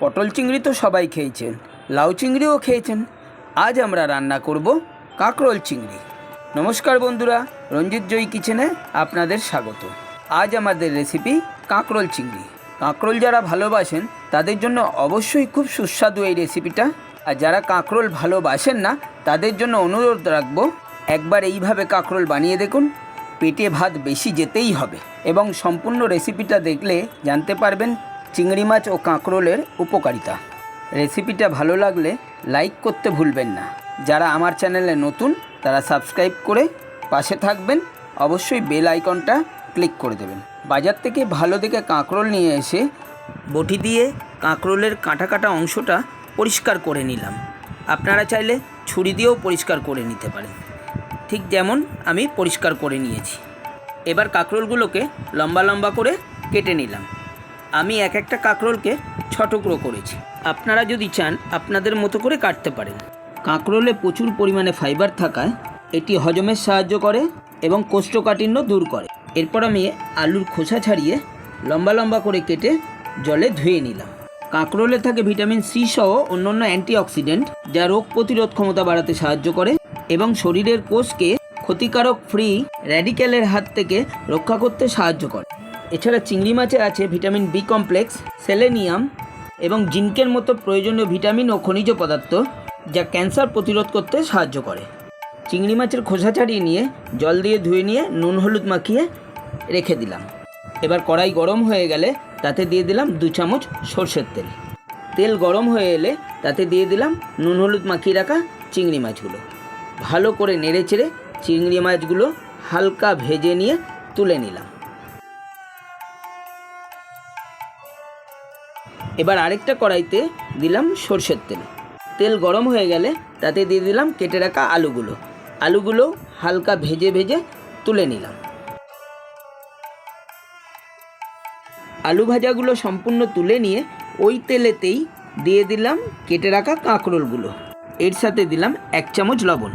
পটল চিংড়ি তো সবাই খেয়েছেন, লাউ চিংড়িও খেয়েছেন। আজ আমরা রান্না করব কাঁকরোল চিংড়ি। নমস্কার বন্ধুরা, রঞ্জিত জয়ী কিচেনে আপনাদের স্বাগত। আজ আমাদের রেসিপি কাঁকরোল চিংড়ি। কাঁকরোল যারা ভালোবাসেন, তাদের জন্য অবশ্যই খুব সুস্বাদু এই রেসিপিটা আর যারা কাঁকরোল ভালোবাসেন না, তাদের জন্য অনুরোধ রাখব, একবার এইভাবে কাঁকরোল বানিয়ে দেখুন। পেটে ভাত বেশি যেতেই হবে। এবং সম্পূর্ণ রেসিপিটা দেখলে জানতে পারবেন চিংড়ি মাছ ও কাঁকরোলের উপকারিতা। রেসিপিটা ভালো লাগলে লাইক করতে ভুলবেন না। যারা আমার চ্যানেলে নতুন, তারা সাবস্ক্রাইব করে পাশে থাকবেন। অবশ্যই বেল আইকনটা ক্লিক করে দেবেন। বাজার থেকে ভালো দেখে কাঁকরোল নিয়ে এসে বটি দিয়ে কাঁকরোলের কাঁটা কাটা অংশটা পরিষ্কার করে নিলাম। আপনারা চাইলে ছুরি দিয়েও পরিষ্কার করে নিতে পারেন। ঠিক যেমন আমি পরিষ্কার করে নিয়েছি। এবার কাঁকরোলগুলোকে লম্বা লম্বা করে কেটে নিলাম। আমি এক একটা কাঁকরোলকে ছ টুকরো করেছি। আপনারা যদি চান, আপনাদের মতো করে কাটতে পারেন। কাঁকরোলে প্রচুর পরিমাণে ফাইবার থাকায় এটি হজমের সাহায্য করে এবং কোষ্ঠকাঠিন্য দূর করে। এরপর আমি আলুর খোসা ছাড়িয়ে লম্বা লম্বা করে কেটে জলে ধুয়ে নিলাম। কাঁকরোলে থাকে ভিটামিন সি সহ অন্যান্য অ্যান্টিঅক্সিডেন্ট, যা রোগ প্রতিরোধ ক্ষমতা বাড়াতে সাহায্য করে এবং শরীরের কোষকে ক্ষতিকারক ফ্রি র্যাডিক্যালের হাত থেকে রক্ষা করতে সাহায্য করে। এছাড়া চিংড়ি মাছে আছে ভিটামিন বি কমপ্লেক্স, সেলেনিয়াম এবং জিঙ্কের মতো প্রয়োজনীয় ভিটামিন ও খনিজ পদার্থ যা ক্যান্সার প্রতিরোধ করতে সাহায্য করে। চিংড়ি মাছের খোসা ছাড়িয়ে নিয়ে, জল দিয়ে ধুয়ে নিয়ে, নুন হলুদ মাখিয়ে রেখে দিলাম। এবার কড়াই গরম হয়ে গেলে তাতে দিয়ে দিলাম দু চামচ সর্ষের তেল। তেল গরম হয়ে এলে তাতে দিয়ে দিলাম নুন হলুদ মাখিয়ে রাখা চিংড়ি মাছগুলো। ভালো করে নেড়ে চেড়ে চিংড়ি মাছগুলো হালকা ভেজে নিয়ে তুলে নিলাম। এবার আরেকটা কড়াইতে দিলাম সর্ষের তেল। তেল গরম হয়ে গেলে তাতে দিয়ে দিলাম কেটে রাখা আলুগুলো। আলুগুলো হালকা ভেজে ভেজে তুলে নিলাম। আলু ভাজাগুলো সম্পূর্ণ তুলে নিয়ে ওই তেলেতেই দিয়ে দিলাম কেটে রাখা কাঁকরোলগুলো। এর সাথে দিলাম এক চামচ লবণ।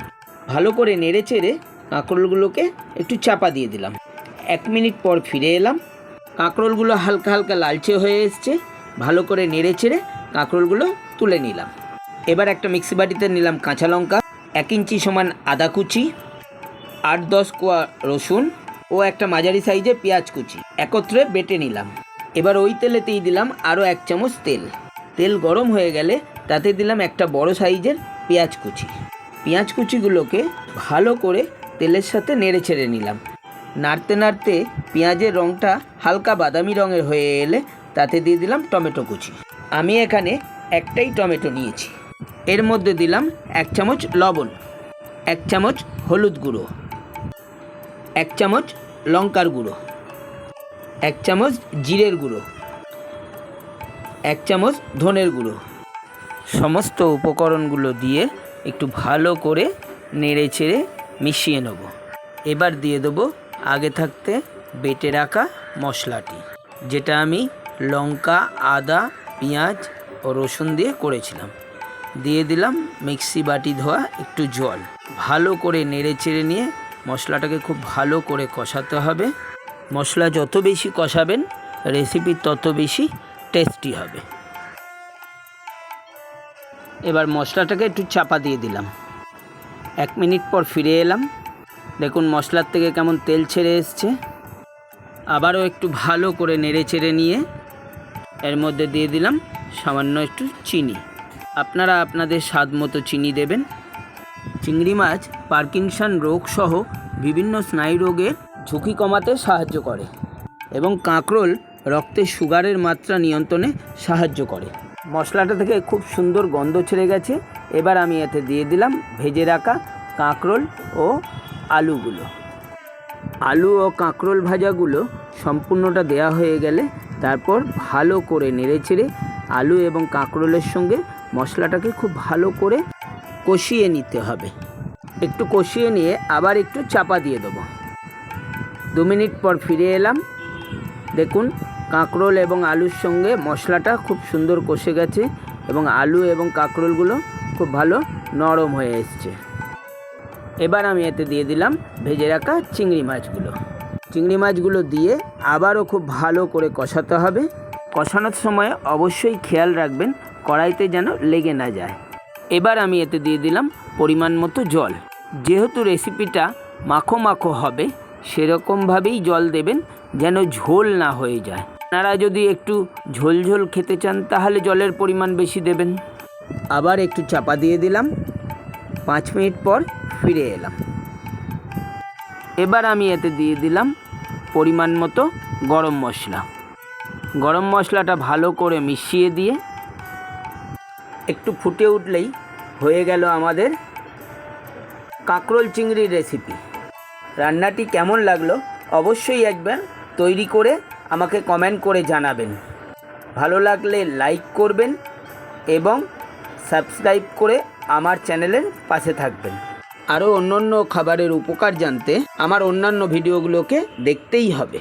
ভালো করে নেড়ে চেড়ে কাঁকরোলগুলোকে একটু চাপা দিয়ে দিলাম। এক মিনিট পর ফিরে এলাম। কাঁকরোলগুলো হালকা হালকা লালচে হয়ে এসছে। ভালো করে নেড়ে চেড়ে কাঁকরোলগুলো তুলে নিলাম। এবার একটা মিক্সি বাটিতে নিলাম কাঁচা লঙ্কা, এক ইঞ্চি সমান আদা কুচি, আট দশ কোয়া রসুন ও একটা মাঝারি সাইজের পেঁয়াজ কুচি একত্রে বেটে নিলাম। এবার ওই তেলেতেই দিলাম আরও এক চামচ তেল। তেল গরম হয়ে গেলে তাতে দিলাম একটা বড় সাইজের পেঁয়াজ কুচি। পেঁয়াজ কুচিগুলোকে ভালো করে তেলের সাথে নেড়ে ছেড়ে নিলাম। নাড়তে নাড়তে পেঁয়াজের রঙটা হালকা বাদামি রঙের হয়ে এলে তাতে দিয়ে দিলাম টমেটো কুচি। আমি এখানে একটাই টমেটো নিয়েছি। এর মধ্যে দিলাম এক চামচ লবণ, এক চামচ হলুদ গুঁড়ো, এক চামচ লঙ্কার গুঁড়ো, এক চামচ জিরের গুঁড়ো, এক চামচ ধনের গুঁড়ো। সমস্ত উপকরণগুলো দিয়ে একটু ভালো করে নেড়ে চেড়ে মিশিয়ে নেব। এবার দিয়ে দেবো আগে থাকতে বেটে রাখা মশলাটি, যেটা আমি লঙ্কা, আদা, পেঁয়াজ ও রসুন দিয়ে করেছিলাম। দিয়ে দিলাম মিক্সি বাটি ধোয়া একটু জল। ভালো করে নেড়ে চেড়ে নিয়ে মশলাটাকে খুব ভালো করে কষাতে হবে। মশলা যত বেশি কষাবেন রেসিপি তত বেশি টেস্টি হবে। এবার মশলাটাকে একটু চাপা দিয়ে দিলাম। এক মিনিট পর ফিরে এলাম। দেখুন মশলার থেকে কেমন তেল ছেড়ে এসছে। আবারও একটু ভালো করে নেড়ে চেড়ে নিয়ে এর মধ্যে দিয়ে দিলাম সামান্য একটু চিনি। আপনারা আপনাদের স্বাদ মতো চিনি দেবেন। চিংড়ি মাছ পার্কিনসন রোগ সহ বিভিন্ন স্নায়ু রোগের ঝুঁকি কমাতে সাহায্য করে এবং কাঁকরোল রক্তে সুগারের মাত্রা নিয়ন্ত্রণে সাহায্য করে। মশলাটা থেকে খুব সুন্দর গন্ধ ছেড়ে গেছে। এবার আমি এতে দিয়ে দিলাম ভেজে রাখা কাঁকরোল ও আলুগুলো। আলু ও কাঁকরোল ভাজাগুলো সম্পূর্ণটা দেয়া হয়ে গেলে তারপর ভালো করে নেড়ে নেড়েচেড়ে আলু এবং কাঁকরোলের সঙ্গে মশলাটাকে খুব ভালো করে কষিয়ে নিতে হবে। একটু কষিয়ে নিয়ে আবার একটু চাপা দিয়ে দেবো। দু মিনিট পর ফিরে এলাম। দেখুন, কাঁকরোল এবং আলুর সঙ্গে মশলাটা খুব সুন্দর কষে গেছে এবং আলু এবং কাঁকরোলগুলো খুব ভালো নরম হয়ে এসছে। এবার আমি এতে দিয়ে দিলাম ভেজে রাখা চিংড়ি মাছগুলো। চিংড়ি মাছগুলো দিয়ে আবারও খুব ভালো করে কষাতে হবে। কষানোর সময় অবশ্যই খেয়াল রাখবেন, কড়াইতে যেন লেগে না যায়। এবার আমি এতে দিয়ে দিলাম পরিমাণ মতো জল। যেহেতু রেসিপিটা মাখো মাখো হবে, সেরকমভাবেই জল দেবেন যেন ঝোল না হয়ে যায়। আপনারা যদি একটু ঝোল ঝোল খেতে চান, তাহলে জলের পরিমাণ বেশি দেবেন। আবার একটু চাপা দিয়ে দিলাম। পাঁচ মিনিট পর ফিরে এলাম। এবার আমি এতে দিয়ে দিলাম পরিমাণ মতো গরম মশলা। গরম মশলাটা ভালো করে মিশিয়ে দিয়ে একটু ফুটে উঠলেই হয়ে গেল আমাদের কাঁকরোল চিংড়ির রেসিপি রান্নাটি কেমন লাগল অবশ্যই একবার তৈরি করে আমাকে কমেন্ট করে জানাবেন। ভালো লাগলে লাইক করবেন এবং সাবস্ক্রাইব করে আমার চ্যানেলের পাশে থাকবেন। আরও অন্যান্য অন্য খাবারের উপকার জানতে আমার অন্যান্য ভিডিওগুলোকে দেখতেই হবে।